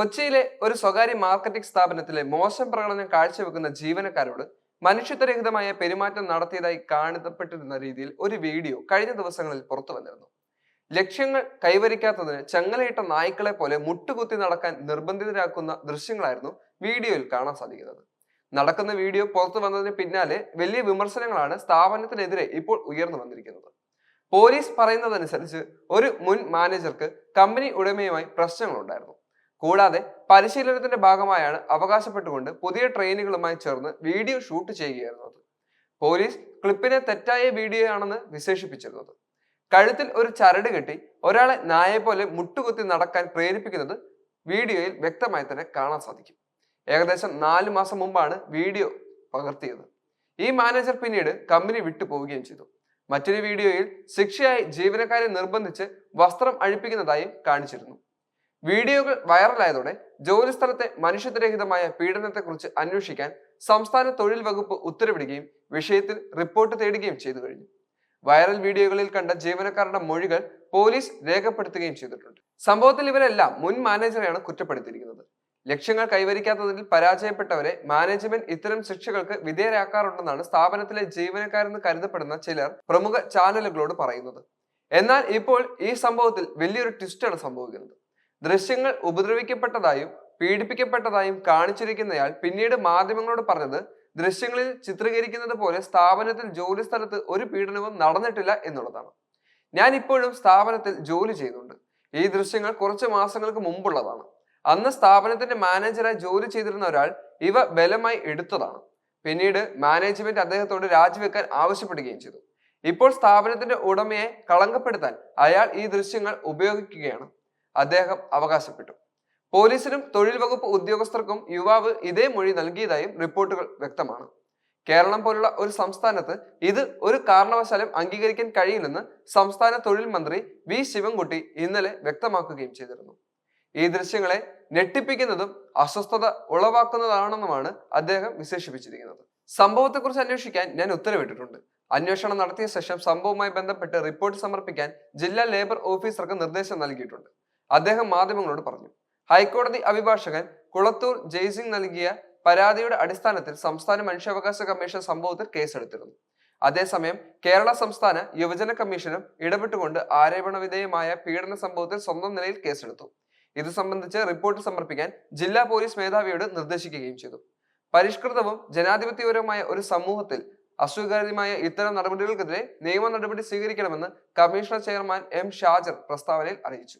കൊച്ചിയിലെ ഒരു സ്വകാര്യ മാർക്കറ്റിംഗ് സ്ഥാപനത്തിലെ മോശം പ്രകടനം കാഴ്ചവെക്കുന്ന ജീവനക്കാരോട് മനുഷ്യത്വരഹിതമായ പെരുമാറ്റം നടത്തിയതായി കാണപ്പെട്ടിരുന്ന രീതിയിൽ ഒരു വീഡിയോ കഴിഞ്ഞ ദിവസങ്ങളിൽ പുറത്തു വന്നിരുന്നു. ലക്ഷ്യങ്ങൾ കൈവരിക്കാത്തതിന് ചങ്ങലയിട്ട നായ്ക്കളെ പോലെ മുട്ടുകുത്തി നടക്കാൻ നിർബന്ധിതരാക്കുന്ന ദൃശ്യങ്ങളായിരുന്നു വീഡിയോയിൽ കാണാൻ സാധിക്കുന്നത്. നടക്കുന്ന വീഡിയോ പുറത്തു വന്നതിന് പിന്നാലെ വലിയ വിമർശനങ്ങളാണ് സ്ഥാപനത്തിനെതിരെ ഇപ്പോൾ ഉയർന്നു വന്നിരിക്കുന്നത്. പോലീസ് പറയുന്നതനുസരിച്ച് ഒരു മുൻ മാനേജർക്ക് കമ്പനി ഉടമയുമായി പ്രശ്നങ്ങളുണ്ടായിരുന്നു. കൂടാതെ പരിശീലനത്തിന്റെ ഭാഗമായാണ് അവകാശപ്പെട്ടുകൊണ്ട് പുതിയ ട്രെയിനുകളുമായി ചേർന്ന് വീഡിയോ ഷൂട്ട് ചെയ്യുകയായിരുന്നത് പോലീസ് ക്ലിപ്പിനെ തെറ്റായ വീഡിയോ ആണെന്ന് വിശേഷിപ്പിച്ചിരുന്നത്. കഴുത്തിൽ ഒരു ചരട് കെട്ടി ഒരാളെ നായെ പോലെ മുട്ടുകുത്തി നടക്കാൻ പ്രേരിപ്പിക്കുന്നത് വീഡിയോയിൽ വ്യക്തമായി തന്നെ കാണാൻ സാധിക്കും. ഏകദേശം നാല് മാസം മുമ്പാണ് വീഡിയോ പകർത്തിയത്. ഈ മാനേജർ പിന്നീട് കമ്പനി വിട്ടു പോവുകയും ചെയ്തു. മറ്റൊരു വീഡിയോയിൽ ശിക്ഷയായി ജീവനക്കാരെ നിർബന്ധിച്ച് വസ്ത്രം അഴിപ്പിക്കുന്നതായും കാണിച്ചിരുന്നു. വീഡിയോകൾ വൈറലായതോടെ ജോലിസ്ഥലത്തെ മനുഷ്യത്വരഹിതമായ പീഡനത്തെക്കുറിച്ച് അന്വേഷിക്കാൻ സംസ്ഥാന തൊഴിൽ വകുപ്പ് ഉത്തരവിടുകയും വിഷയത്തിൽ റിപ്പോർട്ട് തേടുകയും ചെയ്തു കഴിഞ്ഞു. വൈറൽ വീഡിയോകളിൽ കണ്ട ജീവനക്കാരുടെ മൊഴികൾ പോലീസ് രേഖപ്പെടുത്തുകയും ചെയ്തിട്ടുണ്ട്. സംഭവത്തിൽ ഇവരെല്ലാം മുൻ മാനേജറെയാണ് കുറ്റപ്പെടുത്തിയിരിക്കുന്നത്. ലക്ഷ്യങ്ങൾ കൈവരിക്കാത്തതിൽ പരാജയപ്പെട്ടവരെ മാനേജ്മെന്റ് ഇത്തരം ശിക്ഷകൾക്ക് വിധേയരാക്കാറുണ്ടെന്നാണ് സ്ഥാപനത്തിലെ ജീവനക്കാരെന്ന് കരുതപ്പെടുന്ന ചിലർ പ്രമുഖ ചാനലുകളോട് പറയുന്നത്. എന്നാൽ ഇപ്പോൾ ഈ സംഭവത്തിൽ വലിയൊരു ട്വിസ്റ്റാണ് സംഭവിക്കുന്നത്. ദൃശ്യങ്ങൾ ഉപദ്രവിക്കപ്പെട്ടതായും പീഡിപ്പിക്കപ്പെട്ടതായും കാണിച്ചിരിക്കുന്നയാൾ പിന്നീട് മാധ്യമങ്ങളോട് പറഞ്ഞത് ദൃശ്യങ്ങളിൽ ചിത്രീകരിക്കുന്നത് പോലെ സ്ഥാപനത്തിൽ ജോലി സ്ഥലത്ത് ഒരു പീഡനവും നടന്നിട്ടില്ല എന്നുള്ളതാണ്. ഞാൻ ഇപ്പോഴും സ്ഥാപനത്തിൽ ജോലി ചെയ്യുന്നുണ്ട്. ഈ ദൃശ്യങ്ങൾ കുറച്ച് മാസങ്ങൾക്ക് മുമ്പുള്ളതാണ്. അന്ന് സ്ഥാപനത്തിന്റെ മാനേജറായി ജോലി ചെയ്തിരുന്ന ഒരാൾ ഇവ ബലമായി എടുത്തതാണ്. പിന്നീട് മാനേജ്മെന്റ് അദ്ദേഹത്തോട് രാജിവെക്കാൻ ആവശ്യപ്പെടുകയും ചെയ്തു. ഇപ്പോൾ സ്ഥാപനത്തിന്റെ ഉടമയെ കളങ്കപ്പെടുത്താൻ അയാൾ ഈ ദൃശ്യങ്ങൾ ഉപയോഗിക്കുകയാണ്. അദ്ദേഹം അവകാശപ്പെട്ടു. പോലീസിനും തൊഴിൽ വകുപ്പ് ഉദ്യോഗസ്ഥർക്കും യുവാവ് ഇതേ മൊഴി നൽകിയതായും റിപ്പോർട്ടുകൾ വ്യക്തമാണ്. കേരളം പോലുള്ള ഒരു സംസ്ഥാനത്ത് ഇത് ഒരു കാരണവശാലും അംഗീകരിക്കാൻ കഴിയില്ലെന്ന് സംസ്ഥാന തൊഴിൽ മന്ത്രി വി ശിവൻകുട്ടി ഇന്നലെ വ്യക്തമാക്കുകയും ചെയ്തിരുന്നു. ഈ ദൃശ്യങ്ങളെ ഞെട്ടിപ്പിക്കുന്നതും അസ്വസ്ഥത ഉളവാക്കുന്നതാണെന്നുമാണ് അദ്ദേഹം വിശേഷിപ്പിച്ചിരിക്കുന്നത്. സംഭവത്തെക്കുറിച്ച് അന്വേഷിക്കാൻ ഞാൻ ഉത്തരവിട്ടിട്ടുണ്ട്. അന്വേഷണം നടത്തിയ ശേഷം സംഭവവുമായി ബന്ധപ്പെട്ട് റിപ്പോർട്ട് സമർപ്പിക്കാൻ ജില്ലാ ലേബർ ഓഫീസർക്ക് നിർദ്ദേശം നൽകിയിട്ടുണ്ട്. അദ്ദേഹം മാധ്യമങ്ങളോട് പറഞ്ഞു. ഹൈക്കോടതി അഭിഭാഷകൻ കുളത്തൂർ ജയ്സിംഗ് നൽകിയ പരാതിയുടെ അടിസ്ഥാനത്തിൽ സംസ്ഥാന മനുഷ്യാവകാശ കമ്മീഷൻ സംഭവത്തിൽ കേസെടുത്തിരുന്നു. അതേസമയം കേരള സംസ്ഥാന യുവജന കമ്മീഷനും ഇടപെട്ടുകൊണ്ട് ആരോപണ വിധേയമായ പീഡന സംഭവത്തിൽ സ്വന്തം നിലയിൽ കേസെടുത്തു. ഇത് സംബന്ധിച്ച് റിപ്പോർട്ട് സമർപ്പിക്കാൻ ജില്ലാ പോലീസ് മേധാവിയോട് നിർദ്ദേശിക്കുകയും ചെയ്തു. പരിഷ്കൃതവും ജനാധിപത്യപരവുമായ ഒരു സമൂഹത്തിൽ അസ്വീകാര്യമായ ഇത്തരം നടപടികൾക്കെതിരെ നിയമ നടപടി സ്വീകരിക്കണമെന്ന് കമ്മീഷണർ ചെയർമാൻ എം ഷാജർ പ്രസ്താവനയിൽ അറിയിച്ചു.